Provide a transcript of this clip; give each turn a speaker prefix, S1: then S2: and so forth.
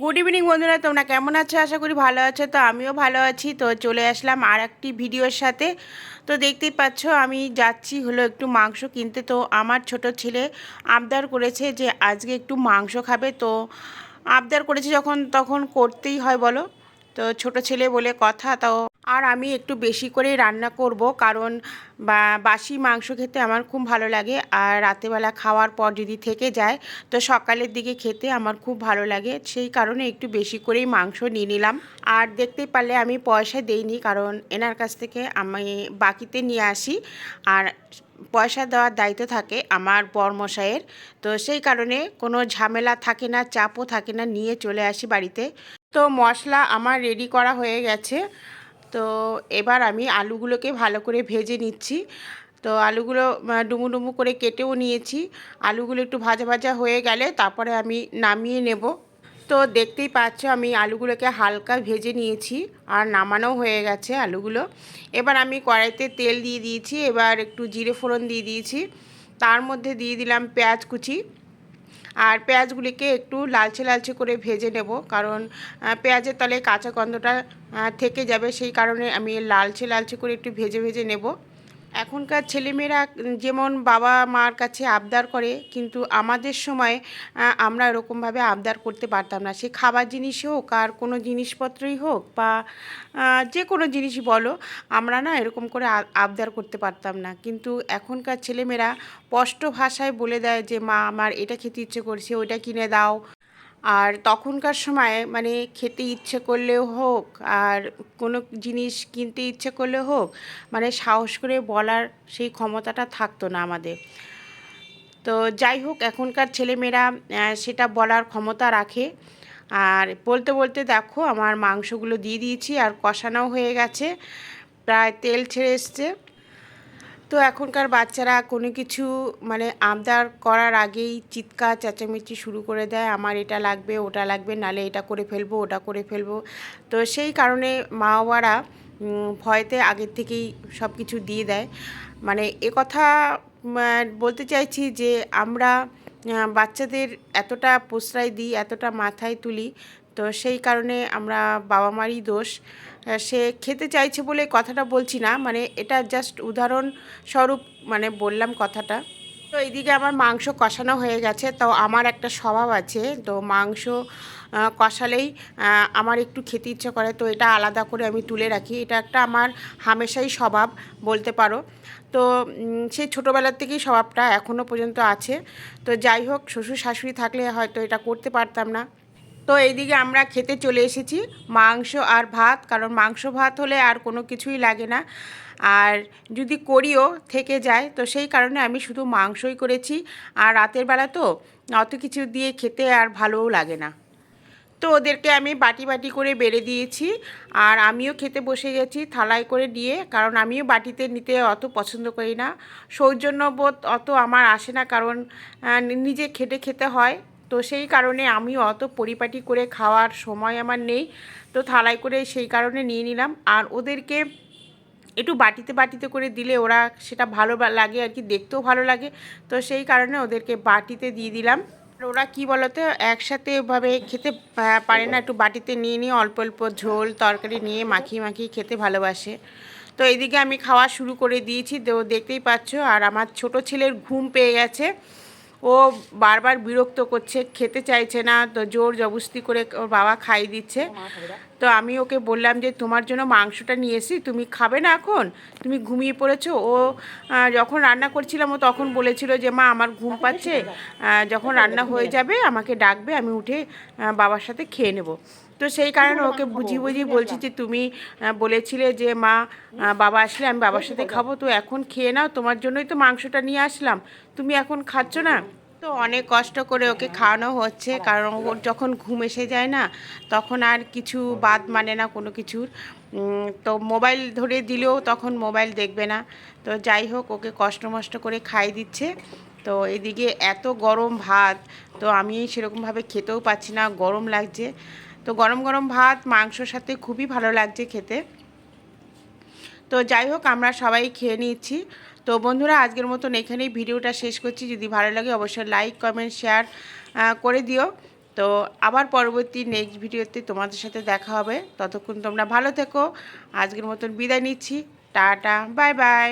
S1: Good evening বন্ধুরা, তোমরা কেমন আছো? আশা করি ভালো আছো। তো আমিও ভালো আছি। তো চলে আসলাম আর একটি ভিডিওর সাথে। তো দেখতেই পাচ্ছ, আমি যাচ্ছি হলো একটু মাংস কিনতে। তো আমার ছোট ছেলে আবদার করেছে যে আজকে একটু মাংস খাবে। তো আবদার করেছে যখন, তখন করতেই হয় বলো। তো ছোট ছেলে বলে কথা, তো আর আমি একটু বেশি করেই রান্না করব, কারণ বাসি মাংস খেতে আমার খুব ভালো লাগে। আর রাতেবেলা খাওয়ার পর যদি থেকে যায়, তো সকালের দিকে খেতে আমার খুব ভালো লাগে। সেই কারণে একটু বেশি করেই মাংস নিয়ে নিলাম। আর দেখতেই পারলে আমি পয়সা দেইনি, কারণ এনার কাছ থেকে আমি বাকিতে নিয়ে আসি। আর পয়সা দেওয়ার দায়িত্ব থাকে আমার বরমশাইয়ের। তো সেই কারণে কোনো ঝামেলা থাকে না, চাপও থাকে না, নিয়ে চলে আসি বাড়িতে। তো মশলা আমার রেডি করা হয়ে গেছে। তো এবার আমি আলুগুলোকে ভালো করে ভেজে নিচ্ছি। তো আলুগুলো ডুমু ডুমু করে কেটেও নিয়েছি। আলুগুলো একটু ভাজা ভাজা হয়ে গেলে তারপরে আমি নামিয়ে নেব। তো দেখতেই পাচ্ছ আমি আলুগুলোকে হালকা ভেজে নিয়েছি আর নামানো হয়ে গেছে আলুগুলো। এবার আমি কড়াইতে তেল দিয়ে দিয়েছি, এবার একটু জিরে ফোড়ন দিয়ে দিয়েছি। তার মধ্যে দিয়ে দিলাম পেঁয়াজ কুচি। আর পেঁয়াজগুলিকে একটু লালচে লালচে করে ভেজে নেব, কারণ পেঁয়াজের তলে কাঁচা গন্ধটা থেকে যাবে, সেই কারণে আমি লালচে লালচে করে একটু ভেজে ভেজে নেব। এখনকার ছেলেমেয়েরা যেমন বাবা মার কাছে আবদার করে, কিন্তু আমাদের সময় আমরা এরকমভাবে আবদার করতে পারতাম না। সে খাবার জিনিসই হোক, আর কোনো জিনিসপত্রই হোক, বা যে কোনো জিনিসই বলো, আমরা না এরকম করে আবদার করতে পারতাম না। কিন্তু এখনকার ছেলেমেয়েরা স্পষ্ট ভাষায় বলে দেয় যে, মা, আমার এটা খেতে ইচ্ছে করছে, ওইটা কিনে দাও। আর তখনকার সময় মানে খেতে ইচ্ছে করলেও হোক আর কোনো জিনিস কিনতে ইচ্ছে করলেও হোক মানে সাহস করে বলার সেই ক্ষমতাটা থাকতো না আমাদের। তো যাই হোক, এখনকার ছেলেমেয়েরা সেটা বলার ক্ষমতা রাখে। আর বলতে বলতে দেখো, আমার মাংসগুলো দিয়ে দিয়েছি আর কষানোও হয়ে গেছে। প্রায় তেল ছেড়ে এসছে। তো এখনকার বাচ্চারা কোনো কিছু মানে আবদার করার আগেই চিৎকার, চেঁচামেচি শুরু করে দেয়, আমার এটা লাগবে, ওটা লাগবে, নালে এটা করে ফেলব, ওটা করে ফেলব। তো সেই কারণে মা বাবারা ভয়তে আগের থেকেই সব কিছু দিয়ে দেয়। মানে এ কথা বলতে চাইছি যে আমরা বাচ্চাদের এতটা প্রশ্রয় দিই, এতটা মাথায় তুলি তো সেই কারণে আমরা বাবা মারই দোষ। সে খেতে চাইছে বলে কথাটা বলছি না মানে এটা জাস্ট উদাহরণস্বরূপ মানে বললাম কথাটা। তো এইদিকে আমার মাংস কষানো হয়ে গেছে, তো আমার একটা স্বভাব আছে, তো মাংস কষালেই আমার একটু খেতে ইচ্ছে করে, তো এটা আলাদা করে আমি তুলে রাখি। এটা একটা আমার হামেশাই স্বভাব, বলতে পারো। তো সেই ছোটোবেলার থেকেই স্বভাবটা এখনও পর্যন্ত আছে। তো যাই হোক, শ্বশুর শাশুড়ি থাকলে হয়তো এটা করতে পারতাম না। তো এইদিকে আমরা খেতে চলে এসেছি, মাংস আর ভাত, কারণ মাংস ভাত হলে আর কোনো কিছুই লাগে না। আর যদি করিও থেকে যায়, তো সেই কারণে আমি শুধু মাংসই করেছি। আর রাতের বেলা তো অত কিছু দিয়ে খেতে আর ভালোও লাগে না। তো ওদেরকে আমি বাটি বাটি করে বেড়ে দিয়েছি। আর আমিও খেতে বসে গেছি থালায় করে দিয়ে, কারণ আমিও বাটিতে নিতে অত পছন্দ করি না। সৌজন্যবোধ অত আমার আসে না, কারণ নিজে খেটে খেতে হয়। তো সেই কারণে আমি অত পরিপাটি করে খাওয়ার সময় আমার নেই। তো থালায় করে সেই কারণে নিয়ে নিলাম। আর ওদেরকে একটু বাটিতে বাটিতে করে দিলে ওরা সেটা ভালো লাগে আর কি, দেখতেও ভালো লাগে। তো সেই কারণে ওদেরকে বাটিতে দিয়ে দিলাম। ওরা কি বলতো, একসাথে ভাবে খেতে পারে না। একটু বাটিতে নিয়ে নিয়ে অল্প অল্প ঝোল, তরকারি নিয়ে মাখিয়ে মাখিয়ে খেতে ভালোবাসে। তো এইদিকে আমি খাওয়া শুরু করে দিয়েছি। তো দেখতেই পাচ্ছ, আর আমার ছোট ছেলের ঘুম পেয়ে গেছে। ও বারবার বিরক্ত করছে খেতে চাইছে না তো জোর জবস্তি করে ওর বাবা খাই দিচ্ছে। তো আমি ওকে বললাম যে তোমার জন্য মাংসটা নিয়ে এসি তুমি খাবে না এখন? তুমি ঘুমিয়ে পড়েছো? ও যখন রান্না করছিলাম ও তখন বলেছিল যে মা আমার ঘুম পাচ্ছে যখন রান্না হয়ে যাবে আমাকে ডাকবে আমি উঠে বাবার সাথে খেয়ে নেব। তো সেই কারণে ওকে বুঝিয়ে বুঝিয়ে বলছি যে তুমি বলেছিলে যে মা বাবা আসলে আমি বাবার সাথে খাব। তো এখন খেয়ে নাও তোমার জন্যই তো মাংসটা নিয়ে আসলাম। তুমি এখন খাচ্ছ না? তো অনেক কষ্ট করে ওকে খাওয়ানো হচ্ছে কারণ ওর যখন ঘুম এসে যায় না তখন আর কিছু বাদ মানে না কোনো কিছুর। তো মোবাইল ধরে দিলেও তখন মোবাইল দেখবে না। তো যাই হোক ওকে কষ্ট মষ্ট করে খাই দিচ্ছে। তো এদিকে এত গরম ভাত তো আমি সেরকমভাবে খেতেও পাচ্ছি না গরম লাগছে। তো গরম গরম ভাত, মাংসর সাথে খুবই ভালো লাগছে খেতে। তো যাই হোক, আমরা সবাই খেয়ে নিচ্ছি। তো বন্ধুরা, আজকের মতন এখানেই ভিডিওটা শেষ করছি। যদি ভালো লাগে, অবশ্যই লাইক কমেন্ট শেয়ার করে দিও। তো আবার পরবর্তী নেক্সট ভিডিওতে তোমাদের সাথে দেখা হবে। ততক্ষণ তোমরা ভালো থেকো। আজকের মতন বিদায় নিচ্ছি। Tata bye bye